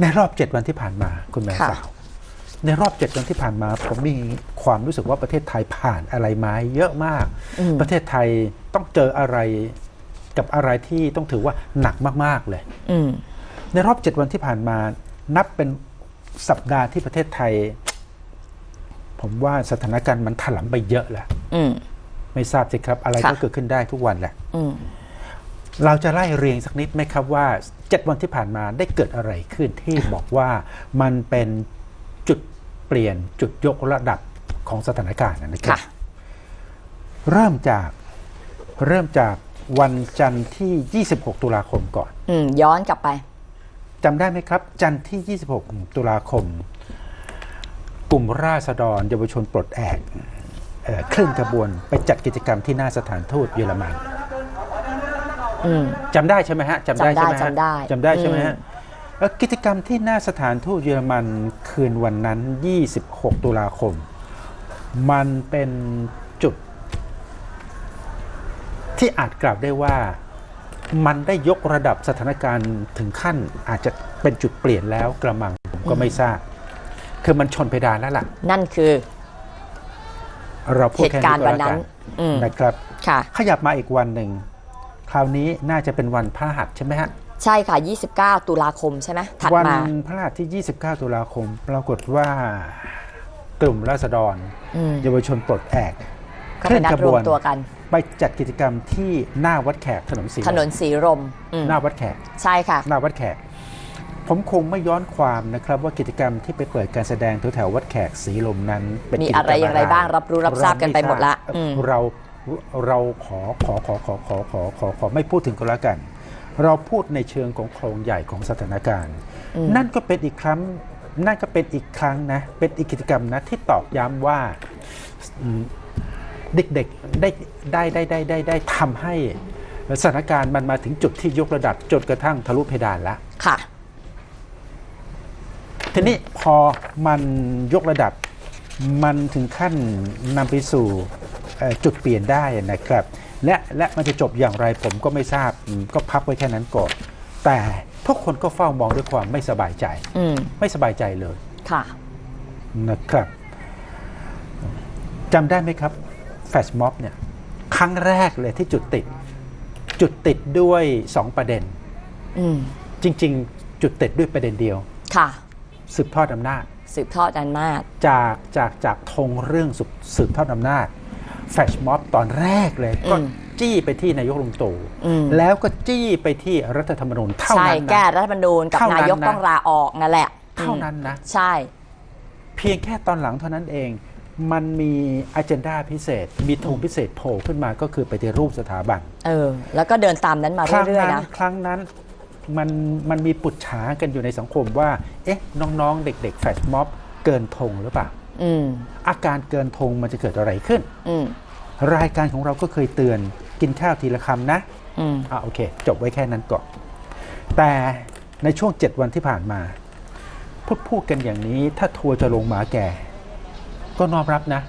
ในรอบเจ็ดวันที่ผ่านมาคุณแม่ค่ะสาวในรอบเจ็ดวันที่ผ่านมา ผมมีความรู้สึกว่าประเทศไทยผ่านอะไรมาเยอะมากอืมประเทศไทยต้องเจออะไรกับอะไรที่ต้องถือว่าหนักมาก ๆ เลยอืมในรอบเจ็ดวันที่ผ่านมา นับเป็นสัปดาห์ที่ประเทศไทย ผมว่าสถานการณ์มันถลำไปเยอะแหละอืมไม่ทราบสิครับ อะไรค่ะก็เกิดขึ้นได้ทุกวันแหละอืม เราจะไล่เรียงสักนิดไหมครับว่าเจ็ดวันที่ผ่านมาได้เกิดอะไรขึ้นที่บอกว่ามันเป็นจุดเปลี่ยนจุดยกระดับของสถานการณ์นะครัค่ะบเริ่มจากเริ่มจากวันจันทร์ที่ 26 ตุลาคมก่อนอืมย้อนกลับไปจำได้ไหมครับ จันทร์ที่ 26 ตุลาคม กลุ่มราษฎรเยาวชนปลดแอกเอ่อเคลื่อนขบวนไปจัดกิจกรรมที่หน้าสถานทูตเยอรมันอืม จำได้ใช่ไหมฮะจำได้ใช่ไหมฮะจำได้จำได้ใช่ไหมฮะอืมแล้วกิจกรรมที่หน้าสถานทูตเยอรมันคืนวันนั้น 26 ตุลาคม มันเป็นจุด ที่อาจกล่าวได้ว่ามันได้ยกระดับสถานการณ์ถึงขั้นอาจจะเป็นจุดเปลี่ยนแล้วกระมังผมก็ไม่ทราบ คือมันชนเพดานแล้วล่ะ นั่นคือ เราพูดเหตุแค่การนี้ณ์ก็วันแล้วนั้กันนอืมนะครับค่ะขยับมาอีกวันหนึ่ง คราวนี้น่าจะเป็นวันพระหัสใช่ไหมฮะ ใช่ค่ะ 29 ตุลาคมใช่ไหมถัดวันมา พระหัสที่ 29 ตุลาคม ปรากฏว่ากลุ่มราษฎรอืม เยาวชนปลดแอกก็ไปนัดรวมตัวกัน ไปจัดกิจกรรมที่หน้าวัดแขกถนนสีถนนสีลมอืมหน้าวัดแขก ใช่ค่ะ หน้าวัดแขก ผมคงไม่ย้อนความนะครับว่ากิจกรรมที่ไปเปิดการแสดงแถวๆวัดแขกสีลมนั้น เป็นมีกิจกอะไรอย่างไรบ้างรับรู้รับทราบกันไปหมดละเราอืมเรา เราขอขอขอขอขอขอขอขอไม่พูดถึงก็แล้วกัน เราพูดในเชิงของโครงใหญ่ของสถานการณ์อืมนั่นก็เป็นอีกครั้งนั่นก็เป็นอีกครั้งนะเป็นอีกกิจกรรมนะที่ตอกย้ำว่าอืมเด็กๆได้ได้ได้ได้ได้ได้ทำให้สถานการณ์มันมาถึงจุดที่ยกระดับจนกระทั่งทะลุเพดานแล้วค่ะทีนี้พอมันยกระดับมันถึงขั้นนำไปสู่เอ่อ จุดเปลี่ยนได้นะครับ และและมันจะจบอย่างไรผมก็ไม่ทราบอืมก็พักไว้แค่นั้นก่อนแต่ทุกคนก็เฝ้ามองด้วยความไม่สบายใจอืมไม่สบายใจเลยค่ะนะครับจำได้ไหมครับแฟชม็อบเนี่ยครั้งแรกเลยที่จุดติด จุดติดด้วย2ประเด็นอืมจริง ๆ จุดติดด้วยประเด็นเดียว ค่ะ สืบทอดอำนาจ สืบทอดอำนาจจากจากจากธงเรื่องสืบสืบทอดอำนาจ แฟชม็อบตอนแรกเลยก็อืมจี้ไปที่นายกลุงตู่อืมแล้วก็จี้ไปที่รัฐธรรมนูญเท่าใช่นั้นแก้นะรัฐธรรมนูญกับเท่านั้นนายกนะต้องลาออกนั่นแหละ เท่านั้นนะ ใช่ เพียงแค่ตอนหลังเท่านั้นเอง มันมีอ g e n d a พิเศษ มีธงพิเศษโผล่ขึ้นมาก็คือไปฏิรูปสถาบัน เออ แล้วก็เดินตามนั้นมาครั้งเรื่อยนั้ๆนนะครั้งนั้นมันมันมีปุจฉากันอยู่ในสังคมว่า เอ๊ะ น้องๆ เด็ก ๆ แฟชม็อบเกินธงหรือเปล่า อืมอาการเกินธงมันจะเกิดอะไรขึ้นอืมรายการของเราก็เคยเตือนกินข้าวทีละคำนะอืมอะโอเค จบไว้แค่นั้นก่อน แต่ในช่วงเจ็ดวันที่ผ่านมา พูดพูดกันอย่างนี้ ถ้าทัวร์จะลงหมาแก่ ก็น้อมรับนะ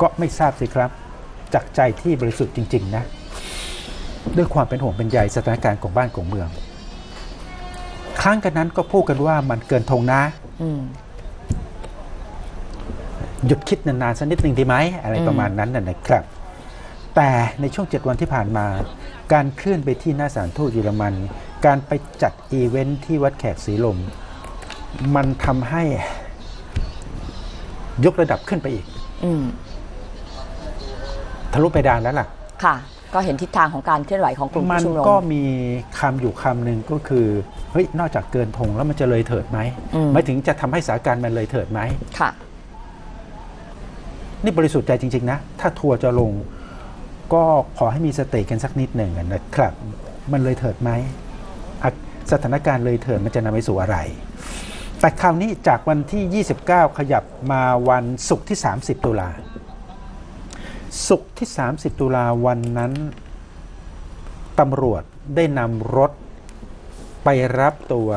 ก็ไม่ทราบสิครับ จากใจที่บริสุทธิ์จริง ๆ นะ ด้วยความเป็นห่วงเป็นใยสถานการณ์ของบ้านของเมือง ครั้งกันนั้นก็พูดกันว่ามันเกินธงนะอืมหยุดคิดนานๆสักนิดหนึ่งดีไหมอะไรอืมประมาณนั้นน่ะนะครับ แต่ในช่วง7วันที่ผ่านมา การเคลื่อนไปที่หน้าสถารทูตเยอรมัน การไปจัดอีเวนท์ที่วัดแขกสีลม มันทำให้ยกระดับขึ้นไปอีกอืมทะลุไปดานแล้วล่ะ ค่ะ ก็เห็นทิศทางของการเคลื่อนไหวของกลุ่มมัผู้นชุมนุมก็มีคำอยู่คำหนึ่งก็คือ เฮ้ยนอกจากเกินธงแล้วมันจะเลยเถิดไหมอืมหมายถึงจะทำให้สถานการณ์มันเลยเถิดไหมค่ะ นี่บริสุทธิ์ใจจริง ๆ นะ ถ้าทัวร์จะลง ก็ขอให้มีสติกันสักนิดหนึ่งนะครับ มันเลยเถิดไหมอะสถานการณ์เลยเถิดมันจะนำไปสู่อะไร แต่คราวนี้จากวันที่ 29 ขยับมาวันศุกร์ที่ 30 ตุลาศุกร์ที่ 30 ตุลาวันนั้นตำรวจได้นำรถ ไปรับตัว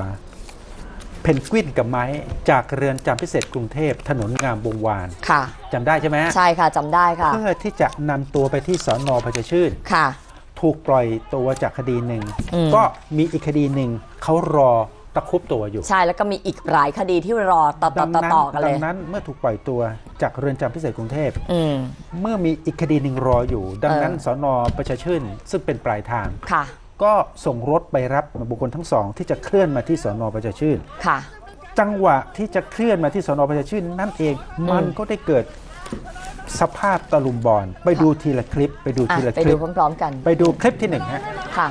เพนกวินกับไม้จากเรือนจำพิเศษกรุงเทพถนนงามวงวานค่ะจำได้ใช่ไหมฮะใช่ค่ะจำได้ค่ะ เพื่อที่จะนำตัวไปที่สอนอพชชื่นค่ะ ถูกปล่อยตัวจากคดีหนึ่งอืมก็มีอีกคดีหนึ่งเขารอตะครุบตัวอยู่ ใช่แล้วก็มีอีกหลายคดีที่รอต่อต่อดัต่อนั้นต่อกันเลดัยงนั้นเมื่อถูกปล่อยตัวจากเรือนจำพิเศษกรุงเทพอืมเมื่อมีอีกคดีหนึ่งรออยู่ ดังนั้นเออสอนอประชาชื่นซึ่งเป็นปลายทางค่ะ ก็ส่งรถไปรับบุคคลทั้งสอง ที่จะเคลื่อนมาที่สอนอประชาชื่นค่ะ จังหวะที่จะเคลื่อนมาที่สอนอประชาชื่นนั่นเองมันก็ได้เกิดสภาพตะลุมบอลไปดูทีละคลิป ไปดูอะทีละไปคลิดูปพร้อมๆกัน ไปดูคลิปที่หนึ่งฮะค่ะ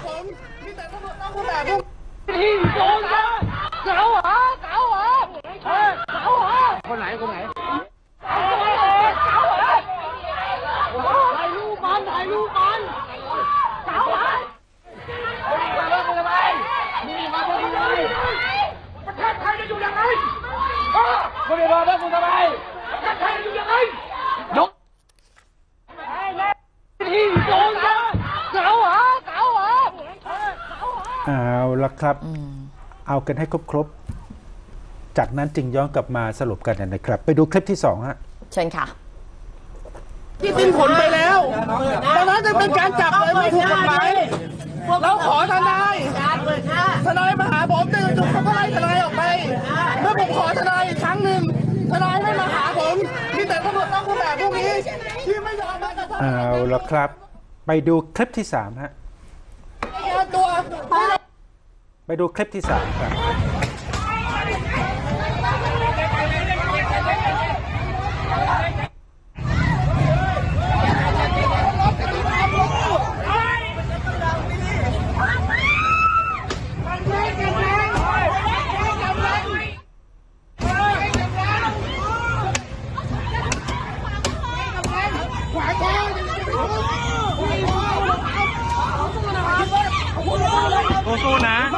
ที่โกงนะเก๋าเหรอเก๋าเหรอเออเก๋าเหรอคนไหนคนไหนเก๋าเหรอเก๋าเหรอถ่ายรูปมันถ่ายรูปมันเก๋าเหรอมาเลิกมึงทำไมมึงมาเลิกมึงทำไมประเทศไทยจะอยู่ยังไงเอ อมึงมาเลิกมึงทำไมประเทศไทยจะอยู่ยังไงยกที่โกงนะเก๋าเหรอเก๋าเหรอเออเก๋าเหรอเอาละครับอืมเอากันให้ครบๆจากนั้นจึงย้อนกลับมาสรุปกันนะครับ ไปดูคลิปที่สองฮะเชิญค่ะที่สิ้นผลไปแล้วดังนั้นจะเป็นการจับเลยไม่ถูกกฎหมาย เราขอทนายทนายมาหาผมแต่จู่ๆเขาก็ไล่ทนายออกไป เมื่อผมขอทนายอีกครั้งหนึ่งทนายไม่มาหาผมมีแต่ตำรวจนอกเครื่องแบบพวกนี้ที่ไม่ยอมมากระทำเอาละครับ ไปดูคลิปที่สามฮะงานตัวไปเลยไปดูคลิปที่สามครับ สู้ๆนะค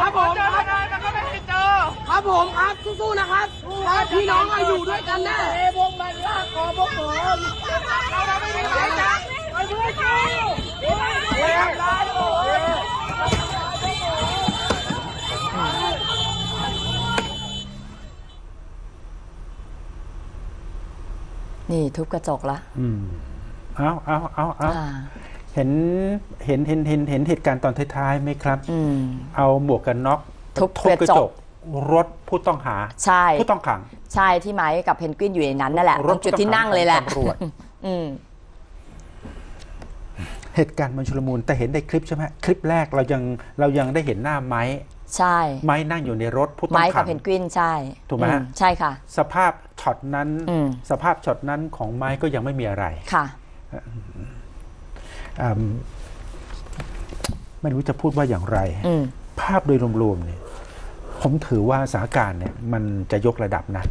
รับผมครับผมครับสู้ๆนะครับพี่น้องเราอยู่ด้วยกันแน่วงมันลากคอพวกผมเราไม่มีใครนะไปด้วยกัน นี่ทุบกระจกละอืมเอาเอาเอาเอาอ่าเห็นเห็นเห็นเห็นเห็นเหตุการณ์ตอนท้ายๆไหมครับ อืม เอาหมวกกันน็อกทุบทุบกระกระจจกกรถผู้ต้องหา ใช่ ผู้ต้องขัง ใช่ที่ไม้กับเพนกวินอยู่ในนั้นนั่นแหละรตถรงจุดที่นั่งเลยแหละตำรวจ อืม เหตุการณ์มันชุลมุนแต่เห็นในคลิปใช่ไหมคลิปแรกเรายังเรายังได้เห็นหน้าไม้ ใช่ ไม้นั่งอยู่ในรถผู้ต้องไม้ขักับง เพนกวินใช่ถูกไหมฮะ อืใช่ค่ะ สภาพ ช็อตนั้นอืมสภาพช็อตนั้นของไม้ก็ยังไม่มีอะไรค่ะอืมไม่รู้จะพูดว่าอย่างไรอืมภาพโดยรวมๆเนี่ย ผมถือว่าสถานการณ์เนี่ย มันจะยกระดับนะ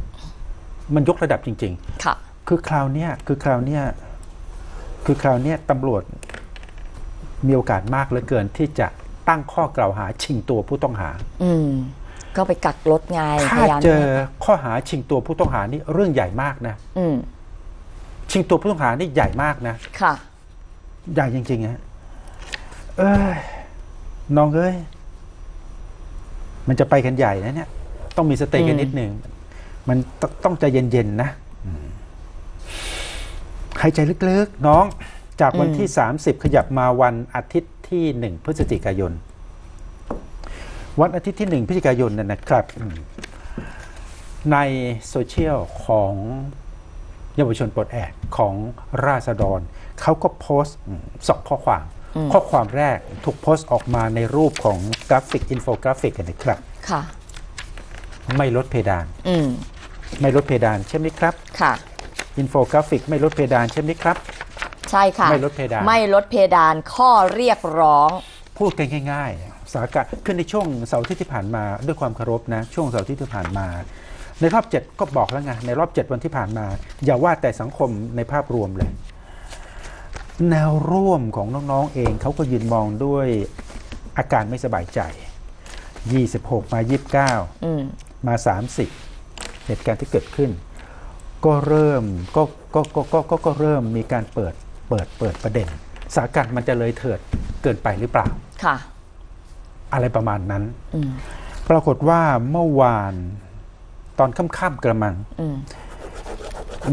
มันยกระดับจริงค่ะๆคือคราวเนี้ยคือคราวเนี้ยคือคราวเนี้ยตำรวจมีโอกาสมากเหลือเกินที่จะตั้งข้อกล่าวหาชิงตัวผู้ต้องหา อืม ก็ไปกักรถไงพถ้ายายามเจอข้อหาชิงตัวผู้ต้องหานี่เรื่องใหญ่มากนะอืมชิงตัวผู้ต้องหานี่ใหญ่มากนะค่ะใหญ่จริงๆฮะเอ้ยน้องเอ้ยมันจะไปกันใหญ่นะเนี่ย ต้องมีสติกันอืมนิดหนึ่งมันตต้องใจเย็นๆนะอืมหายใจลึกๆ น้องจากวันที่ 30 ขยับมาวันอาทิตย์ที่ 1 พฤศจิกายน วันอาทิตย์ที่ 1พฤศจิกายนนั่นนะครับอืมในโซเชียลของเยาวชนปลดแอกของราษฎรเขาก็โพสต์อืมสองข้อความอืมข้อความแรกถูกโพสต์ออกมาในรูปของกราฟิก อินโฟกราฟิกนะครับ ค่ะ ไม่ลดเพดานอืมไม่ลดเพดานใช่ไหมครับ ค่ะ อินโฟกราฟิกไม่ลดเพดานใช่ไหมครับ ใช่ค่ะ ไม่ลดเพดาน ไม่ลดเพดานข้อเรียกร้อง พูดกันง่ายๆ สถานการณ์คือในช่วงเสาร์อาที่ที่ผ่านมาด้วยความเคารพนะ ช่วงเสาร์อาที่ที่ผ่านมา ในรอบเจ็ดก็บอกแล้วไงในรอบเจ็ดวันที่ผ่านมา อย่าว่าแต่สังคมในภาพรวมเลย แนวร่วมของน้องๆเองเขาก็ยืนมองด้วยอาการไม่สบายใจ 26 มา 29อืมมา 30 เหตุการณ์ที่เกิดขึ้น ก็เริ่มก็ก็ก็ก็ก็ก็เริ่มมีการเปิดเปิดเปิดประเด็นสถานการณ์มันจะเลยเถิดเกินไปหรือเปล่า ค่ะ อะไรประมาณนั้นอืมปรากฏว่าเมื่อวานตอนค่ำๆกระมังอืม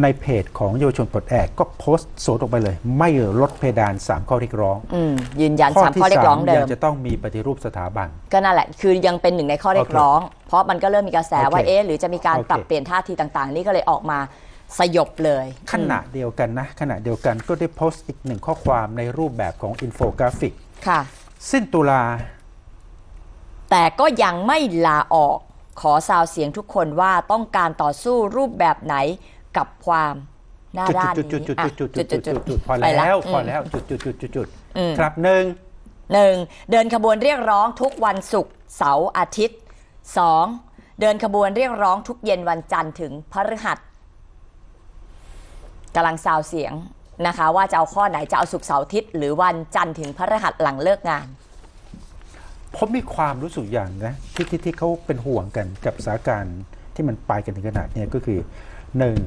ในเพจของเยาวชนปลดแอกก็โพสต์สวนออกไปเลย ไม่ลดเพดาน 3 ข้อเรียกร้องอืมยืนยันข้อสามที่ข้อเรียกร้อง3เดิยัมงจะต้องมีปฏิรูปสถาบัน ก็นั่นแหละ คือยังเป็นหนึ่งในข้อเรียกร้อง เพราะมันก็เริ่มมีกระแสว่าโอเคเอ๊ะหรือจะมีการโอเคปรับเปลี่ยนท่าทีต่าง ๆ นี่ก็เลยออกมาสยบเลย ขณะเดียวกันนะ ขณะเดียวกันก็ได้โพสต์อีกหนึ่งข้อความในรูปแบบของอินโฟกราฟิกค่ะ สิ้นตุลา แต่ก็ยังไม่ลาออก ขอซาวเสียงทุกคนว่าต้องการต่อสู้รูปแบบไหนกับความหน้าจุดด้านจุดจุนี้ดจุดอะจุดจุดจุดจุดจุดพอไปะแล้วพอมแล้วจุดจุดจุดจุดจุดอืมครับหนึ่งหนึ่งเดินขบวนเรียกร้องทุกวันศุกร์เสาร์อาทิตย์สองเดินขบวนเรียกร้องทุกเย็นวันจันทร์ถึงพฤหัสกำลังซาวเสียงนะคะ ว่าจะเอาข้อไหนจะเอาศุกร์เสาร์อาทิตย์หรือวันจันทร์ถึงพฤหัสหลังเลิกงาน ผมมีความรู้สึกอย่างนะที่ที่ที่เขาเป็นห่วงกันกับสถานการณ์ที่มันไปกันถึงขนาดเนี้ยก็คือหนึ่ง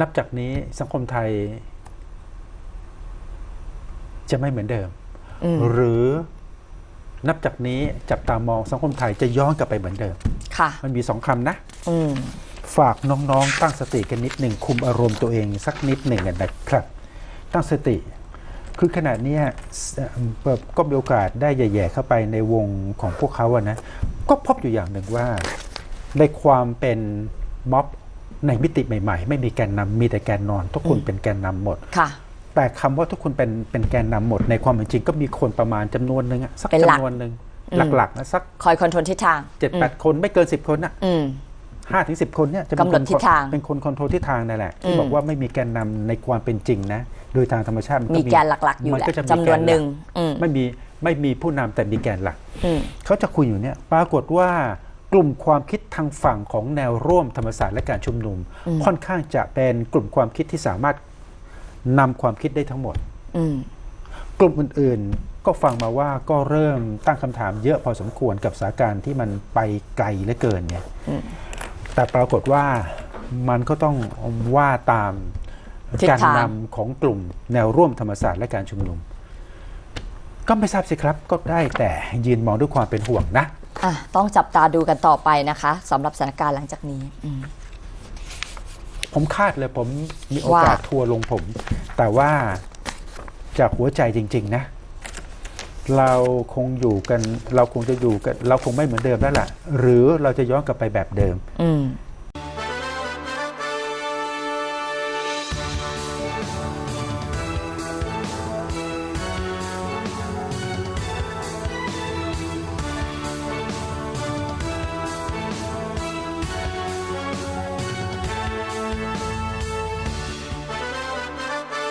นับจากนี้สังคมไทย จะไม่เหมือนเดิม อืมหรือนับจากนี้จับตามองสังคมไทยจะย้อนกลับไปเหมือนเดิม ค่ะ มันมีสองคำนะ อืม ฝากน้องๆ ตั้งสติกันนิดหนึ่งคุมอารมณ์ตัวเองสักนิดหนึ่งอะนะครับ ตั้งสติ คือขณะเนี้ยเอ่อก็มีโอกาสได้แย่ๆเข้าไปในวงของพวกเขาอะนะ ก็พบอยู่อย่างหนึ่งว่า ในความเป็นม็อบในมิติใหม่ ๆ ไม่มีแกนนำมีแต่แกนนอน ทุกคนเป็นแกนนำหมดค่ะ แต่คำว่าทุกคนเป็นเป็นแกนนำหมด ในความเป็นจริงก็มีคนประมาณจำนวนหนึ่งอะสักเป็นหลักจำนวนหนึ่งอืมหลักๆนะสักคอยคอนโทรลทิศทางเจ็ดแปดคนไม่เกินสิบคนอะอืมห้าถึงสิบคนเนี่ยจะเป็นกำหนดคนทิศทางเป็นคนคอนโทรลทิศทางนั่นแหละที่อืมบอกว่าไม่มีแกนนำในความเป็นจริงนะ โดยทางธรรมชาตินมีแกนหลักๆอยู่มัแหละก็จะมีจำนวนแกหนึ่งลักอืมไม่มีไม่มีผู้นำแต่มีแกนหลักอืมเขาจะคุยอยู่เนี่ยปรากฏว่ากลุ่มความคิดทางฝั่งของแนวร่วมธรรมศาสตร์และการชุมนุมอืมค่อนข้างจะเป็นกลุ่มความคิดที่สามารถนำความคิดได้ทั้งหมดอืมกลุ่มอื่นๆ ก็ฟังมาว่าก็เริ่มตั้งคำถามเยอะพอสมควรกับสถานการณ์ที่มันไปไกลเหลือเกินเนี่ยอืมแต่ปรากฏว่ามันก็ต้องว่าตามทิศ การทางนำของกลุ่มแนวร่วมธรรมศาสตร์และการชุมนุม ก็ไม่ทราบสิครับ ก็ได้แต่ยืนมองด้วยความเป็นห่วงนะอะต้องจับตาดูกันต่อไปนะคะสำหรับสถานการณ์หลังจากนี้อืมผมคาดเลยผมมีโอกาสว่าทัวร์ลงผม แต่ว่าจากหัวใจจริง ๆ นะ เราคงอยู่กัน เราคงจะอยู่กัน เราคงไม่เหมือนเดิมแล้วล่ะ หรือเราจะย้อนกลับไปแบบเดิมอืม